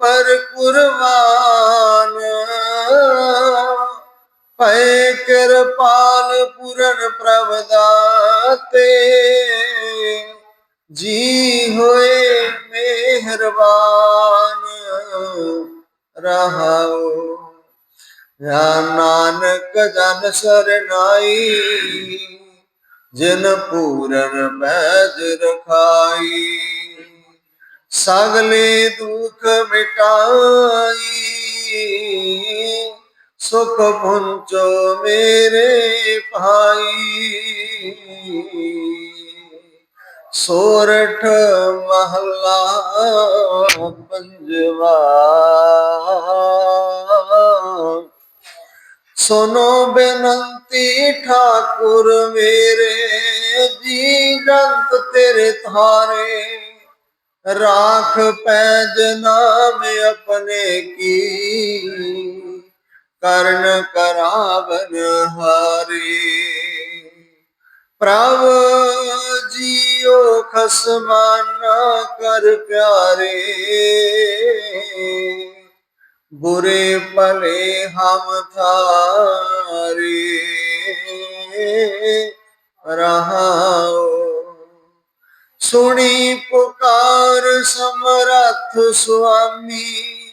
ਪਰ ਕੁਰਬਾਨ। ਪਏ ਕਿਰਪਾਲ ਪੂਰਨ ਪ੍ਰਭ ਦਾਤੇ ਜੀ ਹੋਏ ਮਿਹਰਬਾਨ। ਰਹਾਓ। ਯਾ ਨਾਨਕ ਜਨ ਸਰਨਾਈ ਜਿਨ ਪੂਰਨ ਪੈਜ ਰਖਾਈ। ਸਗਲੇ ਦੁੱਖ ਮਿਟਾਈ। ਸੁਖ ਪੁੰਚੋ ਮੇਰੇ ਭਾਈ। ਸੋਰਠ ਮਹਲਾ ਪੰਜਵਾ। ਸੁਨੋ ਬੇਨੰਤੀ ਠਾਕੁਰ ਮੇਰੇ, ਜੀ ਜੰਤ ਤੇਰੇ ਥਾਰੇ। ਰਾਖ ਪੈ ਨਾਮ ਆਪਣੇ ਕੀ? ਕਰਨ ਕਰਾਵਨ ਹਾਰੇ। ਪ੍ਰਭ ਜੀਓ ਖਸਮਾਨਾ ਕਰ ਪਿਆਰੇ। ਬੁਰੇ ਭਲੇ ਹਮ ਥਾਰੇ ਰਹਾਓ ਸੁਣੀ ਪੁਕਾਰ ਸਮਰੱਥ ਸੁਆਮੀ,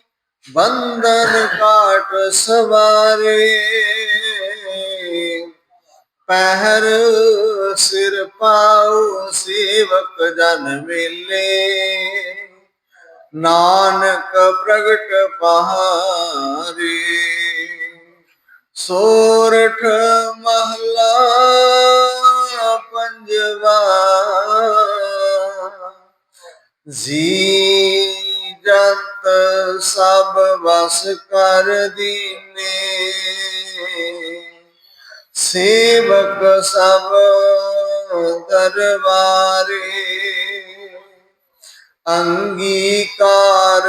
ਬੰਧਨ ਕਾਟ ਸਵਾਰੇ। ਪਹਿਰ ਸਿਰ ਪਾਉ ਸੇਵਕ ਜਨ ਮਿਲੇ। ਨਾਨਕ ਪ੍ਰਗਟ ਪਹਾਰੇ, ਸੋਰਠ ਮਹਲਾ ਜੀ ਜੰਤ ਸਭ ਵਸ ਕਰ ਦੀਨੇ। ਸੇਵਕ ਸਭ ਦਰਬਾਰੇ, ਅੰਗੀਕਾਰ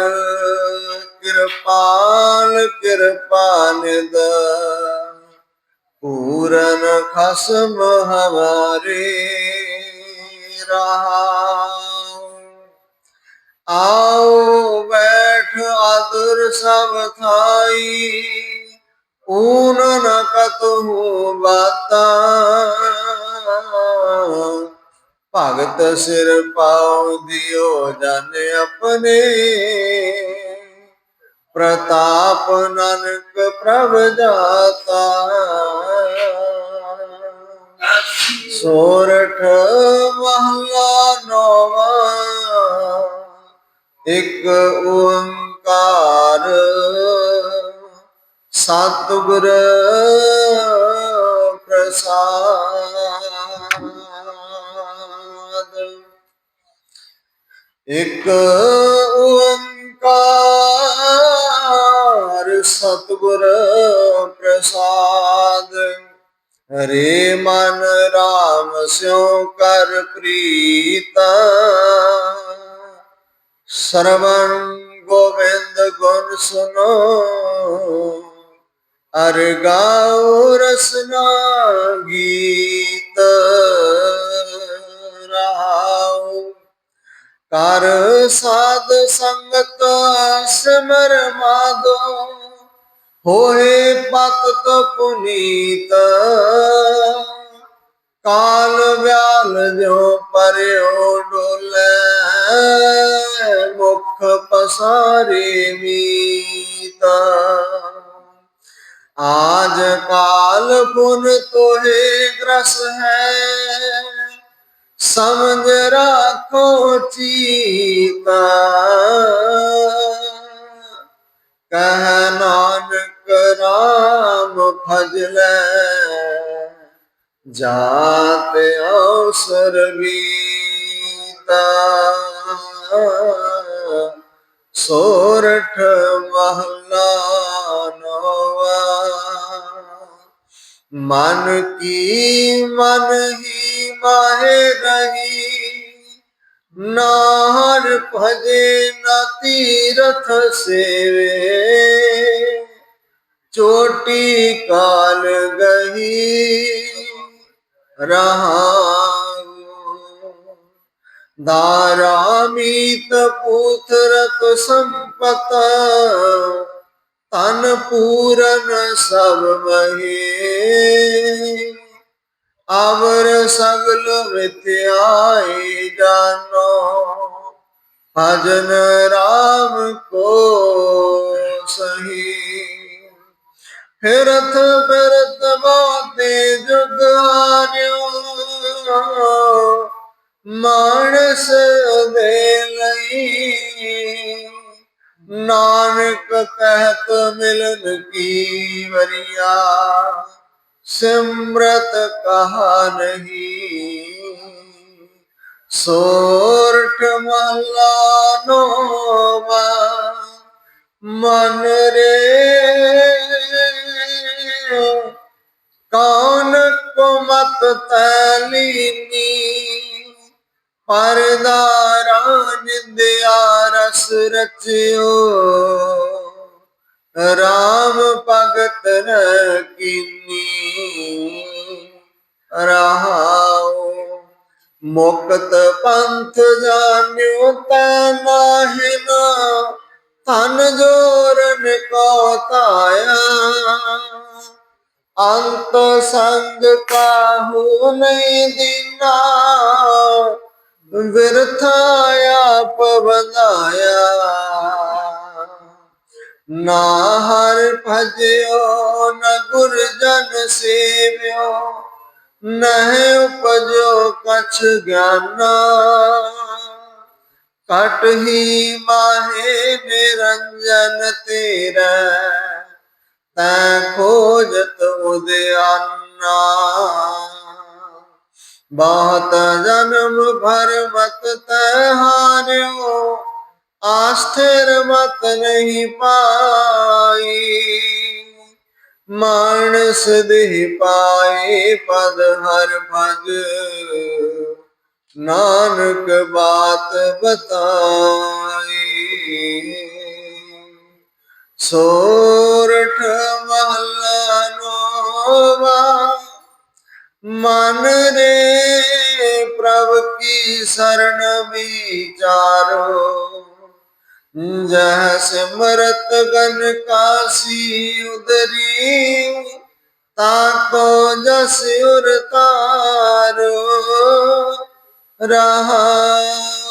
ਕਿਰਪਾਨ ਕਿਰਪਾਲ ਕਿਰਪਾਨਿਦ ਪੂਰਨ ਖਸਮ ਹਮਾਰੇ ਰਹਾ। ਆਓ ਬੈਠ ਆਦਰ ਸਭ ਥਾਈ, ਊਨ ਨ ਕਤਹੂ ਬਾਤਾ। ਭਗਤ ਸਿਰ ਪਾਉ ਦਿਓ ਜਨ ਆਪਣੇ, ਪ੍ਰਤਾਪ ਨਾਨਕ ਪ੍ਰਭ ਜਾਤਾ ਸੋਰਠ ਮਹਲਾ ਨੋਵਾ ਇੱਕ ਓੰਕਾਰ ਸਤਿਗੁਰ ਪ੍ਰਸਾਦ। ਇੱਕ ਓੰਕਾਰ ਸਤਿਗੁਰ ਪ੍ਰਸਾਦ। ਹਰੇ ਮਨ ਰਾਮ ਸਿਉ ਕਰ ਪ੍ਰੀਤਾ। ਸਰਵਣ ਗੋਬਿੰਦ ਗੁਣ ਸੁਨੋ, ਅਰ ਗਾਉ ਰਸਨਾ ਗੀਤ ਰਹਾਉ। ਕਰ ਸਾਧ ਸੰਗਤ ਸਿਮਰ ਮਾਦੋ, ਹੋਏ ਪਤਤ ਪੁਨੀਤ। ਕਾਲ ਵਿਆਲ ਜੋ ਪਰਿਓ ਡੋਲੇ, ਮੁਖ ਪਸਾਰੇ ਮੀਤਾ। ਆਜ ਕਾਲ ਪੁਨ ਤੋਹੇ ਗ੍ਰਸ ਹੈ, ਸਮਝ ਰਾਖੋ ਚੀਤਾ। ਕਹ ਨਾਨਕ ਰਾਮ ਭਜ ਲੈ ਜਾਤ ਅਵਸਰ ਗੀਤਾ ਸੋਰਠ ਮਹਲਾ ਨੋਵਾ ਮਨ ਕੀ ਮਨ ਹੀ ਮਾਹੇ ਰਹੀ। ਨਾਰ ਭਜੇ ਨਾ ਤੀਰਥ ਸੇਵੇ। ਚੋਟੀ ਕਾਲ ਗਹੀ। ਗਈ ਰਹਾਉ ਧਾਰਾਮੀਤ ਪੁੱਤਰਤ ਸੰਪਤ ਤਨ ਪੂਰਨ ਸਭ ਮਹੀ। ਅਵਰ ਸਗਲ ਮਿਥਿਆਈ ਜਾਨੋ, ਭਜਨ ਰਾਮ ਕੋ ਸਹੀ। ਫਿਰਤ ਫਿਰਤ ਬਾਤੇ ਜੁਗ ਹਾਰਿਓ ਮਾਨਸ ਦੇ ਲਈ ਨਾਨਕ ਕਹਿਤ ਮਿਲਨ ਕੀ ਵਰਿਆ। ਸਿਮਰਤ ਕਹਾ ਨਹੀਂ। ਸੋਰਠ ਮਹਲਾ ਨੋਵਾ। ਮਨ ਰੇ ਕੌਣ ਕੋ ਮਤ ਤਲੀਨੀ ਪਰਦਾਰਾ ਨਿੰਦਿਆ ਰਸ ਰਚਿਓ। ਰਾਮ ਭਗਤ ਨ ਕੀਨੀ ਰਹਾਉ ਮੁਕਤ ਪੰਥ ਜਾਣਿਓ ਤਾ ਨਾਹਿ ਨਾ। ਤਨ ਜੋਰਨ ਕੋ ਤਾਇਆ ਅੰਤ ਸੰਗ ਕਾਹੂ ਨਹੀਂ ਦਿਨਾ। ਵਿਰਥਾ ਆਪ ਨਾ ਹਰ ਭਜਿਓ, ਨ ਗੁਰ ਜਨ ਸੇਵਿਓ, ਨਹਿ ਉਪਜੋ ਕਛ ਗਿਆਨਾ। ਕਟ ਹੀ ਮਾਹੇ ਨਿਰੰਜਨ ਤੇਰਾ। ਤੈ ਖੋਜਤ ਉਦਿਆਨਾ ਬਹੁਤ ਜਨਮ ਭਰ ਮਤ ਤੈ ਹਾਰਿਓ, ਆਸਥਿਰ ਮਤ ਨਹੀਂ ਪਾਈ। ਮਾਨਸ ਦੇਹ ਪਾਏ ਪਦ ਹਰ ਭਜ, ਨਾਨਕ ਬਾਤ ਬਤਾਈ। ਸੋ ਸੋਰਠ ਮਹਲਾ ਨੋਵਾ ਮਨ ਰੇ ਪ੍ਰਭ ਕੀ ਸਰਣ ਵਿਚਾਰੋ। ਜਹ ਸਿਮਰਤ ਗਨ ਕਾਸੀ ਉਦਰੀ। ਤਾਕੋ ਜਸ ਉਰ ਤਾਰੋ। ਰਹਾਉ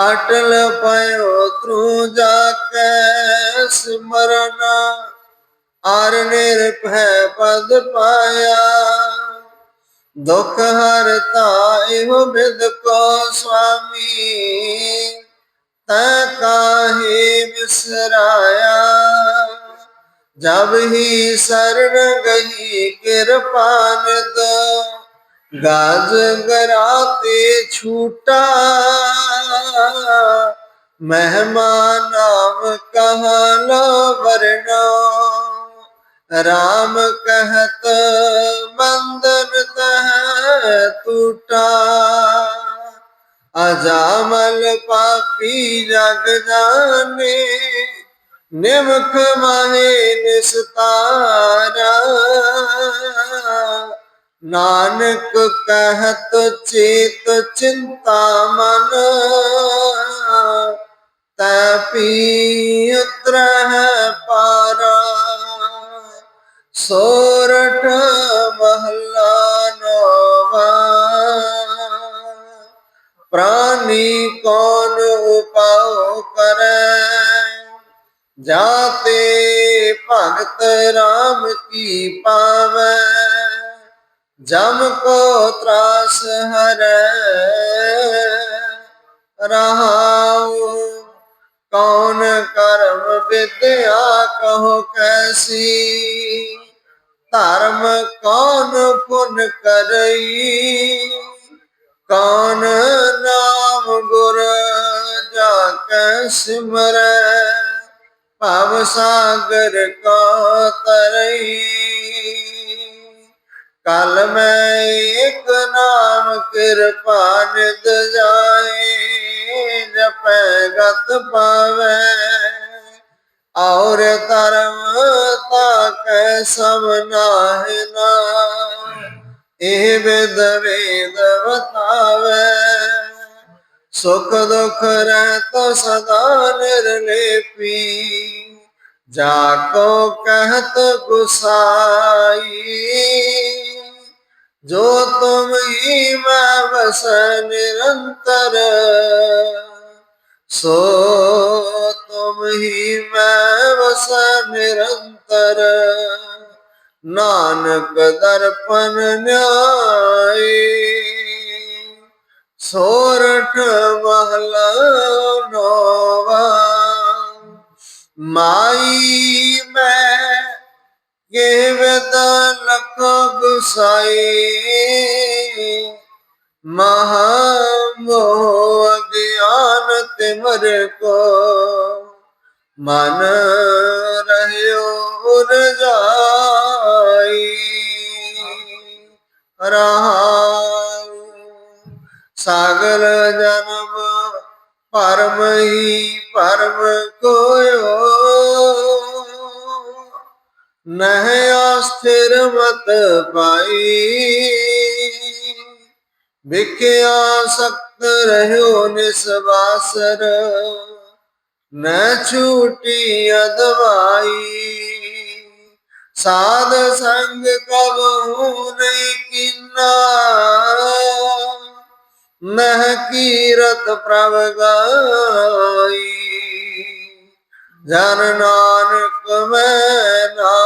ਅਟਲ ਪਇਓ ਤ੍ਰੂ ਜਾ ਕੈ ਸਿਮਰਨਾ। ਅਰ ਨਿਰਭੈ ਪਦ ਪਾਇਆ। ਦੁਖ ਹਰਤਾ ਇਹੋ ਬਿਦ ਕੋ ਸੁਆਮੀ। ਤੈ ਕਾਹੇ ਵਿਸਰਾਇਆ ਜਬ ਹੀ ਸਰਨ ਗਈ ਕਿਰਪਾਨ ਕਿਰਪਾਨਦ ਗਾਜ ਗਰਾਤੇ ਛੂਟਾ। ਮਹਿਮਾਨ ਨਾਮ ਕਹਨ ਵਰਣੋ। ਰਾਮ ਕਹਤ ਬੰਦਨ ਤਹ ਟੂਟਾ ਅਜਾਮਲ ਪਾਪੀ ਜਗ ਜਾਣੇ, ਨਿਮਖ ਮਾਹੇ ਨਿਸਤਾਰਾ। ਨਾਨਕ ਕਹਤ ਚੇਤ ਚਿੰਤਾ ਮਨ, ਤੈ ਪੀ ਉਤਰਹਿ ਪਾਰਾ। ਸੋਰਠ ਮਹਲਾ ਨੋਵਾ, ਪ੍ਰਾਨੀ ਕੌਣ ਉਪਾਉ ਕਰੈ? ਜਾਤੇ ਭਗਤ ਰਾਮ ਕੀ ਪਾਵੈ? ਜਮ ਕੋ ਤਰਾਸ ਹਰੈ ਰਹਾਉ, ਕੌਣ ਕਰਮ ਵਿਦਿਆ ਕਹੋ ਕੈਸੀ? ਧਰਮ ਕੌਣ ਪੁਨ ਕਰਈ? ਕੌਣ ਨਾਮ ਗੁਰ ਜਾ ਕੈ ਸਿਮਰੈ? ਭਵ ਸਾਗਰ ਕੋ ਤਰਈ? ਕਲ ਮੈਂ ਇੱਕ ਨਾਮ ਕਿਰਪਾ ਨਿਤ ਜਾਏ, ਜਪੈ ਗਤ ਪਾਵੈ। ਔਰ ਧਰਮ ਤਾ ਕੈ ਸਭ ਨਾਹਿ ਨਾ ਇਹ ਵਿਦ ਵੇਦ ਬਤਾਵੇ ਸੁਖ ਦੁਖ ਰਹਿਤ ਸਦਾ ਨਿਰਲੇਪੀ, ਜਾ ਕੋ ਕਹਿਤ ਗੁਸਾਈ। ਜੋ ਤੁਮ ਹੀ ਮੈਂ ਬਸ ਨਿਰੰਤਰ, ਸੋ ਤੁਮ ਹੀ ਮੈਂ ਬਸ ਨਿਰੰਤਰ। ਨਾਨਕ ਦਰਪਨ ਨਿਆਈ, ਸੋਰਠ ਮਹਲਾ ਨੋਵਾ ਮਾਈ ਮੈਂ ਇਹ ਲਖ ਗੁਸਾਈ ਮਹਾ ਮੋਹ ਅਗਿਆਨ ਤਿਮਰ ਕੋ ਮਨ ਰਹਿਓ ਰਜਾਈ ਰਹਾਉ ਸਾਗਰ ਜਨਮ ਪਰਮ ਹੀ ਪਰਮ ਕੋਇਓ ਨਹਿ ਅਸਥਿਰ ਮਤ ਪਾਈ। ਵਿਖਿਆ ਸਖਤ ਰਹਿਓ ਨਿਸਵਾਸਰ ਨ ਛੂਟੀ ਅਦਵਾਈ। ਸਾਧ ਸੰਗ ਕਬੂ ਨਹੀਂ ਕਿੰਨਾ, ਨਹਿ ਕੀਰਤ ਪ੍ਰਭ ਗਾਈ। ਜਨ ਨਾਨਕ ਮੈਂ ਨਾਹੀ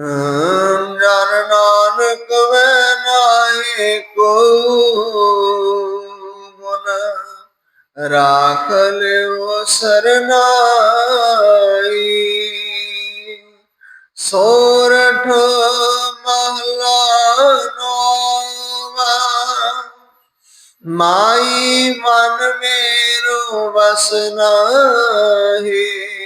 ਜਨ ਨਾਨਕ ਮੈਂ ਨਾਹੀ ਕੋ ਗੁਣ ਰਾਖ ਲਿਓ ਸਰਨਾਈ ਸੋਰਠ ਮਹਲਾ ਨੋਵਾ, ਮਾਈ ਮਨ ਮੇਰੋ ਵਸ ਨਾਹੀ।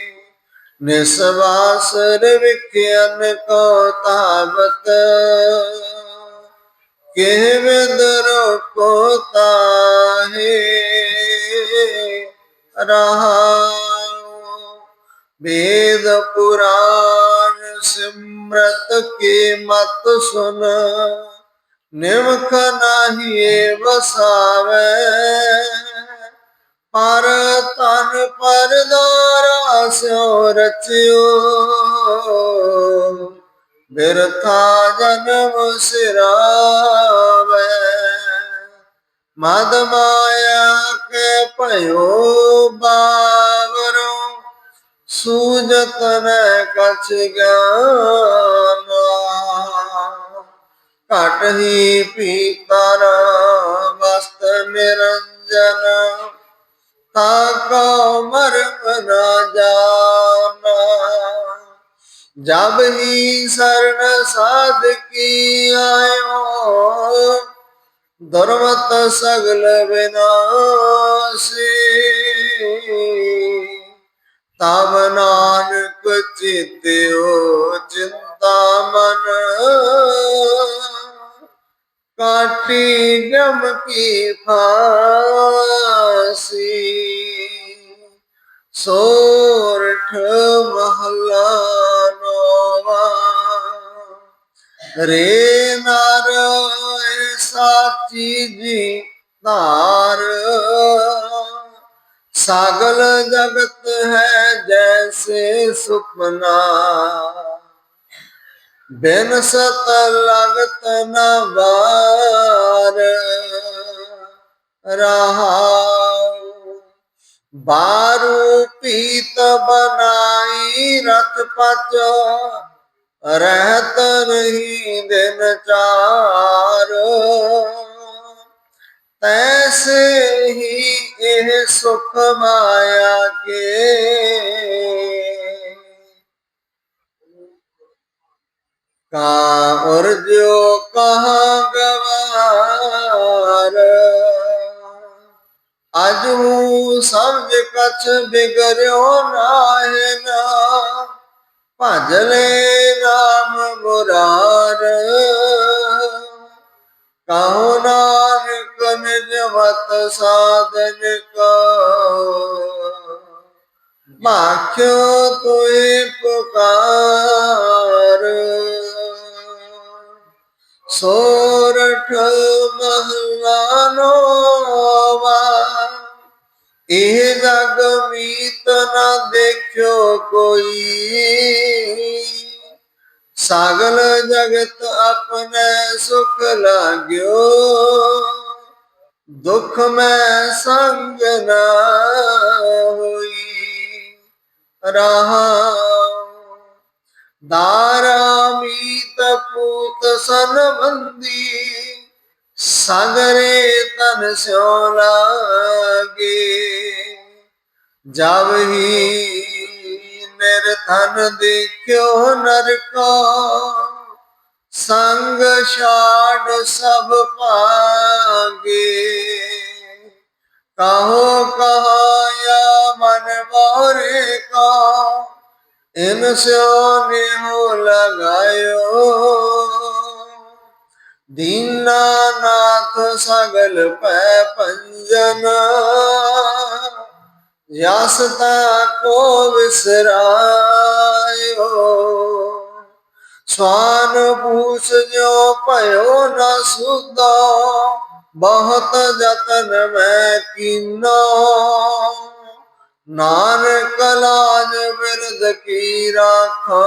ਨਿਸਵਾਸਰ ਵਿਖਿਆਨ ਕੋ ਤਾਵਤ, ਕਿਹ ਵਿਦਰ ਕੋ ਤਾਹੇ ਰਹਾਉ ਵੇਦ ਪੁਰਾਣ ਸਿਮਰਤ ਕੇ ਮਤ ਸੁਨ, ਨਿਮਖ ਨਾਹੀ ਵਸਾਵੇ। ਪਰ ਤਨ ਪਰਦਾਰਾ ਸਿਓ ਰਚਿਓ। ਬਿਰਥਾ ਜਨਮ ਸਿਰਾਵੇ। ਮਦ ਮਾਇਆ ਕੇ ਭਇਓ ਬਾਵਰੋ। ਸੂਜਤ ਨ ਕਛ ਗਿਆਨ ਘਟ ਹੀ ਪੀਤਰ ਵਸਤ ਨਿਰੰਜਨ। ਤਾ ਕੋ ਮਰਮ ਨਾ ਜਾਣਾ। ਜਬ ਹੀ ਸਰਣ ਸਾਧ ਕੀ ਆਇਓ ਧਰਮਤ ਸਗਲ ਵਿਨਾਸ਼ੀ। ਤਬ ਨਾਨਕ ਚਿਤਿਓ ਚਿੰਤਾ ਮਨ ਕਾਟੀ ਜਮ ਕੀ ਫਾਸੀ। ਸੋਰਠ ਮਹਲਾ ਨੋਵਾ। ਰੇ ਨਰ ਸਾਚੀ ਜੀ ਧਾਰ। ਸਾਗਲ ਜਗਤ ਹੈ ਜੈਸੇ ਸੁਪਨਾ। ਬਿਨ ਸਤ ਲਗਤ ਨ ਵਾਰ, ਰਹਾਉ। ਬਾਰੂ ਪੀਤ ਬਨਾਈ ਰਤ ਪਚ ਰਹਿਤ ਨਹੀਂ ਦਿਨ ਚਾਰ। ਤੈਸੇ ਹੀ ਇਹ ਸੁਖ ਮਾਇਆ ਕੇ। ਕਾ ਉਰਜੋ ਕਹਾ ਗਵਾਰ? ਅਜੂ ਸਮਝ ਕਛ ਬਿਗਰਿਓ ਨਾਹਿ ਨਾ। ਭਜ ਲੈ ਨਾਮ ਮੁਰਾਰ। ਕਹੋ ਨਾਨਕ ਨਿਜ ਮਤ ਸਾਧਨ ਕੋ ਮਾਖਿਓ ਤੋਏ ਪੁਕਾਰ। ਸੋਰਠ ਮਹਲਾ ਨੋਵਾ ਇਹ ਜਗ ਮੀਤ ਨਾ ਦੇਖਿਓ ਕੋਈ। ਸਾਗਲ ਜਗਤ ਆਪਣੇ ਸੁਖ ਲਾਗਿਓ, ਦੁਖ ਮੈਂ ਸੰਗ ਨਾ ਹੋਈ। ਰਾਹ ਦਾਰ ਮੀਤ ਪੂਤ ਸੰਬੰਦੀ ਸਾਗਰੇ ਤਨ ਸਿਓ ਲਾਗੇ। ਜਬ ਹੀ ਨਿਰਧਨ ਦੇਖਿਓ ਨਰਕੋ, ਸੰਗ ਛਾੜ ਸਭ ਪਾਗੇ ਕਹੋ ਕਹਾਇਆ ਮਨ ਬੋਰੇ ਕੋ ਇਨ ਸਿਓ ਨਿਹੁ ਲਗਾਇਓ। ਦੀਨਾਨਾਥ ਸਗਲ ਪੈ ਪੰਜਨ ਯਸਤਾ ਕੋ ਵਿਸਰਾਇਓ। ਸਵਾਨ ਪੂਛ ਜੋ ਭਇਓ ਨ ਸੁਦਾ ਬਹੁਤ ਜਤਨ ਮੈਂ ਕੀਨੋ ਨਾਨਕ ਲਾਜ ਬਿਰਦ ਕੀ ਰਾਖੋ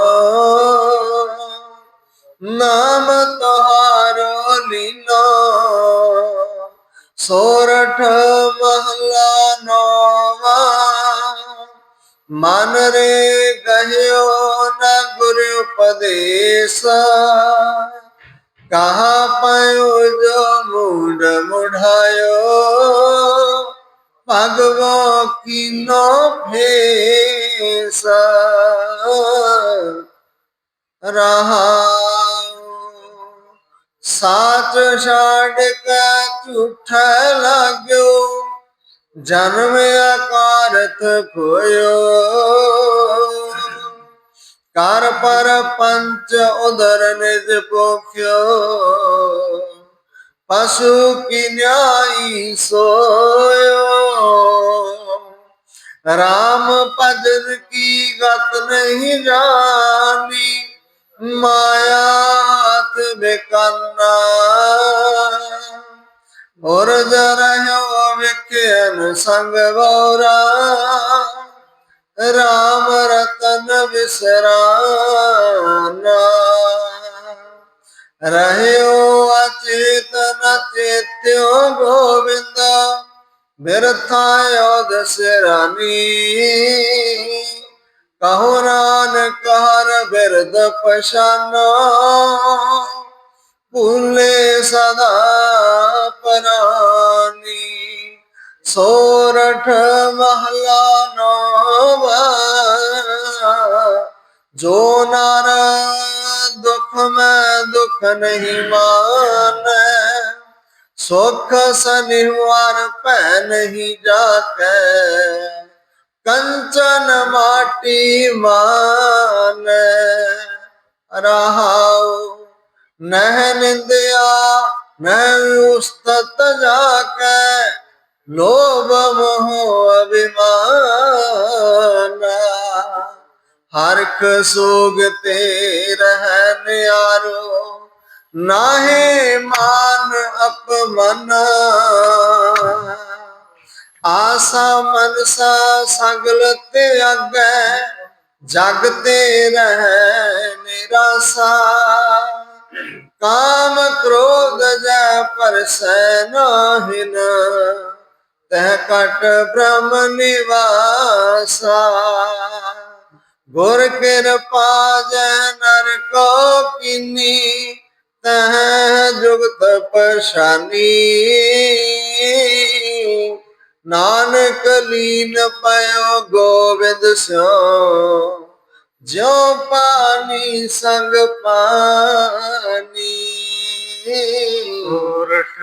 ਨਾਮ ਤੁਹਾਰੋ ਲੀਨੋ ਸੋਰਠ ਮਹਲਾ ਨੋਵਾ ਮਨ ਰੇ ਕਹਿਓ ਨ ਗੁਰ ਉਪਦੇਸ ਕਹਾ ਪਇਓ ਜੋ ਮੂਡ ਮੁਢਾਇਓ ਭਗਵੋ ਕੀਨੋ ਫੇਸ। ਰਹਾਉ ਸਾਚ ਛਾੜ ਕੇ ਝੂਠਾ ਲਾਗਿਓ, ਜਨਮ ਆਕਾਰਤ ਖੋਇਓ ਕਰ ਪਰ ਪੰਚ ਉਦਰ ਨਿਜ ਪੋਖਿਓ ਪਸ਼ੂ ਕੀ ਨਿਆਈ ਸੋਇਓ? ਰਾਮ ਭਜਨ ਕੀ ਗਤ ਨਹੀਂ ਜਾਣੀ? ਮਾਇਆ ਹੱਥ ਬੇਕਾਨਾ। ਔਰ ਜਰਹਿਓ ਵਿਖਿਆਨ ਸੰਗ ਗੌਰਾ। ਰਾਮ ਰਤਨ ਵਿਸਰਾਨਾ ਰਹਿਓ ਅਚੇਤਨ ਚੇਤਿਓ ਗੋਬਿੰਦ ਬਿਰਥਾ ਯੋਦ ਕਹੋ ਨਾਨਕ ਹਰ ਬਿਰਦ ਪਛਾਨੋ, ਭੁੱਲੇ ਸਦਾ ਪਰਾਨੀ। ਸੋਰਠ ਮਹਲਾ ਨੋਵਾ, ਜੋ ਨਰ ਦੁਖ ਮੈਂ ਦੁਖ ਨਹੀਂ ਮਾਨੈ। ਸੁਖ ਸਨਿਵਾਰ ਭੈ ਨਹੀਂ ਜਾਕੈ ਕੰਚਨ ਮਾਟੀ ਮਾਨ। ਰਹਾਉ ਨਹਿ ਨਿੰਦਿਆ, ਨਹਿ ਉਸਤਤ ਜਾਕੈ ਲੋਭ ਮੋਹ ਅਭਿਮਾਨ। ਹਰਖ ਸੋਗ ਤੇ ਰਹਿ ਨਿਆਰੋ ਨਾਹੇ ਮਾਨ ਅਪਮਨ। ਆਸਾ ਮਨਸਾ ਸਗਲ ਤੇ ਅਗੈ ਜਗ ਤੇ ਰਹਿ ਨਿਰਾਸਾ। ਕਾਮ ਕ੍ਰੋਧ ਜੈ ਪਰਸੈ ਨਾਹਿਨ, ਤਹ ਕਟ ਬ੍ਰਹਮ ਨਿਵਾਸਾ। ਗੁਰ ਕਿਰਪਾ ਜੈ ਨਰ ਕੋ ਕਿਨੀ, ਤਹ ਜੁਗਤ ਪਰਸ਼ਾਨੀ ਨਾਨਕ ਲੀਨ ਪਇਓ ਗੋਬਿੰਦ ਸਿਓ ਜੋ ਪਾਣੀ ਸੰਗ ਪਾਣੀ। ਸੋਰਠ